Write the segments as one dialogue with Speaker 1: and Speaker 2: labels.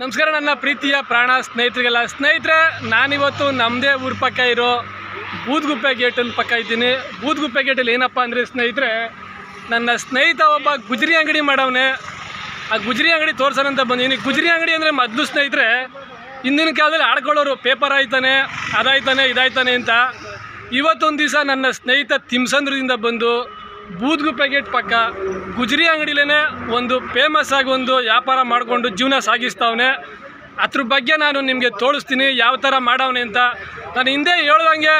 Speaker 1: ನಮಸ್ಕಾರ ನನ್ನ ಪ್ರೀತಿಯ ಪ್ರಾಣ ಸ್ನೇಹಿತರಿಗೆಲ್ಲ. ಸ್ನೇಹಿತರೆ, ನಾನಿವತ್ತು ನಮ್ಮದೇ ಊರ ಪಕ್ಕ ಇರೋ ಬೂದ್ಗುಪ್ಪೆ ಗೇಟಲ್ಲಿ ಪಕ್ಕ ಇದ್ದೀನಿ. ಬೂದ್ಗುಪ್ಪೆ ಗೇಟಲ್ಲಿ ಏನಪ್ಪ ಅಂದರೆ ಸ್ನೇಹಿತರೆ, ನನ್ನ ಸ್ನೇಹಿತ ಒಬ್ಬ ಗುಜರಿ ಅಂಗಡಿ ಮಾಡವನೆ. ಆ ಗುಜರಿ ಅಂಗಡಿ ತೋರ್ಸೋಣಂತ ಬಂದಿದ್ದೀನಿ ಗುಜರಿ ಅಂಗಡಿ ಅಂದರೆ ಮೊದಲು ಸ್ನೇಹಿತರೆ, ಹಿಂದಿನ ಕಾಲದಲ್ಲಿ ಆಡ್ಕೊಳ್ಳೋರು ಪೇಪರ್ ಆಯ್ತಾನೆ, ಅದಾಯ್ತಾನೆ, ಇದಾಯ್ತಾನೆ ಅಂತ. ಇವತ್ತೊಂದು ದಿವಸ ನನ್ನ ಸ್ನೇಹಿತ ತಿಮ್ಸಂದ್ರದಿಂದ ಬಂದು ಬೂದ್ಗುಪ್ಪೆ ಪ್ಯಾಕೆಟ್ ಪಕ್ಕ ಗುಜರಿ ಅಂಗಡಿಲೇ ಒಂದು ಫೇಮಸ್ ಆಗಿ ಒಂದು ವ್ಯಾಪಾರ ಮಾಡಿಕೊಂಡು ಜೀವನ ಸಾಗಿಸ್ತಾವನೆ. ಅದ್ರ ಬಗ್ಗೆ ನಾನು ನಿಮಗೆ ತೋರಿಸ್ತೀನಿ, ಯಾವ ಥರ ಮಾಡವನೆ ಅಂತ. ನಾನು ಹಿಂದೆ ಹೇಳ್ದಂಗೆ,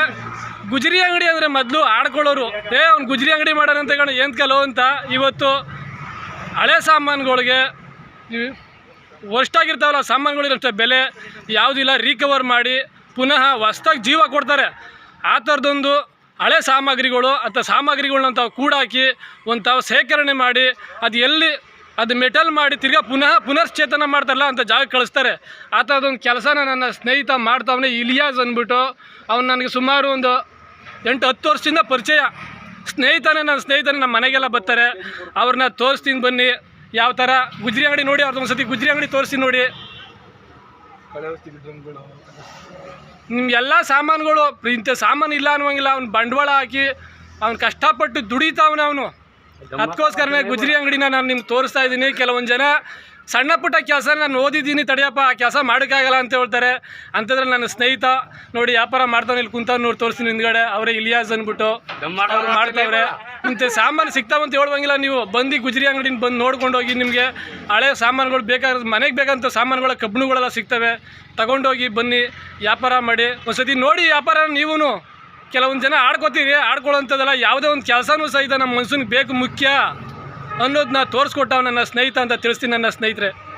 Speaker 1: ಗುಜರಿ ಅಂಗಡಿ ಅಂದರೆ ಮೊದಲು ಆಡ್ಕೊಳ್ಳೋರು, ಏ, ಅವ್ನು ಗುಜರಿ ಅಂಗಡಿ ಮಾಡೋಣ ಅಂತ ಕಣ, ಏನು ಕಲೋ ಅಂತ. ಇವತ್ತು ಹಳೆ ಸಾಮಾನುಗಳಿಗೆ ವರ್ಸ್ಟಾಗಿರ್ತಾವಲ್ಲ ಸಾಮಾನುಗಳಿರಷ್ಟೇ ಬೆಲೆ ಯಾವುದಿಲ್ಲ ರೀಕವರ್ ಮಾಡಿ, ಪುನಃ ಹೊಸ್ದಾಗಿ ಜೀವ ಕೊಡ್ತಾರೆ. ಆ ಥರದೊಂದು ಹಳೆ ಸಾಮಗ್ರಿಗಳು ಅಂಥ ಸಾಮಗ್ರಿಗಳನ್ನ ತಾವು ಕೂಡಾಕಿ ಒಂದು ತಾವು ಶೇಖರಣೆ ಮಾಡಿ ಅದು ಎಲ್ಲಿ ಅದು ಮೆಟಲ್ ಮಾಡಿ ತಿರ್ಗಾ ಪುನಃ ಪುನಶ್ಚೇತನ ಮಾಡ್ತಾರಲ್ಲ ಅಂತ ಜಾಗ ಕಳಿಸ್ತಾರೆ. ಆ ಥರದೊಂದು ಕೆಲಸನ ನನ್ನ ಸ್ನೇಹಿತ ಮಾಡ್ತಾವನೆ ಇಲಿಯಾಸ್ ಅಂದ್ಬಿಟ್ಟು ಅವ್ನು ನನಗೆ ಸುಮಾರು ಒಂದು ಎಂಟು ಹತ್ತು ವರ್ಷದಿಂದ ಪರಿಚಯ. ಸ್ನೇಹಿತನೇ ನನ್ನ ಸ್ನೇಹಿತನೇ, ನಮ್ಮ ಮನೆಗೆಲ್ಲ ಬರ್ತಾರೆ. ಅವ್ರನ್ನ ತೋರಿಸ್ತೀನಿ ಬನ್ನಿ. ಯಾವ ಥರ ಗುಜ್ರಿ ಅಂಗಡಿ ನೋಡಿ ಅವ್ರದ್ದು ಒಂದ್ಸತಿ ಗುಜರಿ ಅಂಗಡಿ ತೋರಿಸಿ ನೋಡಿ. ನಿಮ್ಗೆಲ್ಲ ಸಾಮಾನುಗಳು ಇಂಥ ಸಾಮಾನು ಇಲ್ಲ ಅನ್ನುವಂಗಿಲ್ಲ ಅವ್ನು ಬಂಡವಾಳ ಹಾಕಿ ಅವ್ನು ಕಷ್ಟಪಟ್ಟು ದುಡಿತಾವನೆ ಅವನು. ಅದಕ್ಕೋಸ್ಕರನೇ ಗುಜರಿ ಅಂಗಡಿನ ನಾನು ನಿಮ್ಗೆ ತೋರಿಸ್ತಾ ಇದ್ದೀನಿ. ಕೆಲವೊಂದು ಜನ ಸಣ್ಣ ಪುಟ್ಟ ಕೆಲಸ ನಾನು ಓದಿದ್ದೀನಿ ತಡಿಯಪ್ಪ ಆ ಕೆಲಸ ಮಾಡೋಕ್ಕಾಗಲ್ಲ ಅಂತ ಹೇಳ್ತಾರೆ. ಅಂಥದ್ರಲ್ಲಿ ನನ್ನ ಸ್ನೇಹಿತ ನೋಡಿ ವ್ಯಾಪಾರ ಮಾಡ್ತಾನೆ ಇಲ್ಲಿ ಕುಂತ ನೋಡಿ ತೋರಿಸ್ತೀನಿ ಹಿಂದ್ಗಡೆ. ಅವರೇ ಇಲಿಯಾಸ್ ಅಂದ್ಬಿಟ್ಟು. ಅವ್ರು ಮಾಡ್ತಾವ್ರೆ. ಇಂಥ ಸಾಮಾನು ಸಿಗ್ತಾವಂತ ಹೇಳುವಂಗಿಲ್ಲ ನೀವು. ಬಂದು ಗುಜರಿ ಅಂಗಡಿನ ಬಂದು ನೋಡ್ಕೊಂಡು ಹೋಗಿ ನಿಮಗೆ. ಹಳೆ ಸಾಮಾನುಗಳು ಬೇಕಾದ ಮನೆಗೆ ಬೇಕಂತ ಸಾಮಾನುಗಳ ಕಬ್ಬಣಗಳೆಲ್ಲ ಸಿಗ್ತವೆ. ತಗೊಂಡೋಗಿ ಬನ್ನಿ ವ್ಯಾಪಾರ ಮಾಡಿ. ಒಂದ್ಸತಿ ನೋಡಿ ವ್ಯಾಪಾರ ನೀವೂ ಕೆಲವೊಂದು ಜನ ಆಡ್ಕೋತೀರಿ ಆಡ್ಕೊಳ್ಳೋಂಥದ್ದಲ್ಲ ಯಾವುದೇ ಒಂದು ಕೆಲಸನೂ ಸಹಿತ ನಮ್ಮ ಮನ್ಸೂನಿಗೆ ಬೇಕು ಮುಖ್ಯ. ಅನ್ನೋದನ್ನ ತೋರಿಸ್ಕೊಟ್ಟವ ನನ್ನ ಸ್ನೇಹಿತ ಅಂತ ತಿಳಿಸ್ತೀನಿ ನನ್ನ ಸ್ನೇಹಿತರೆ.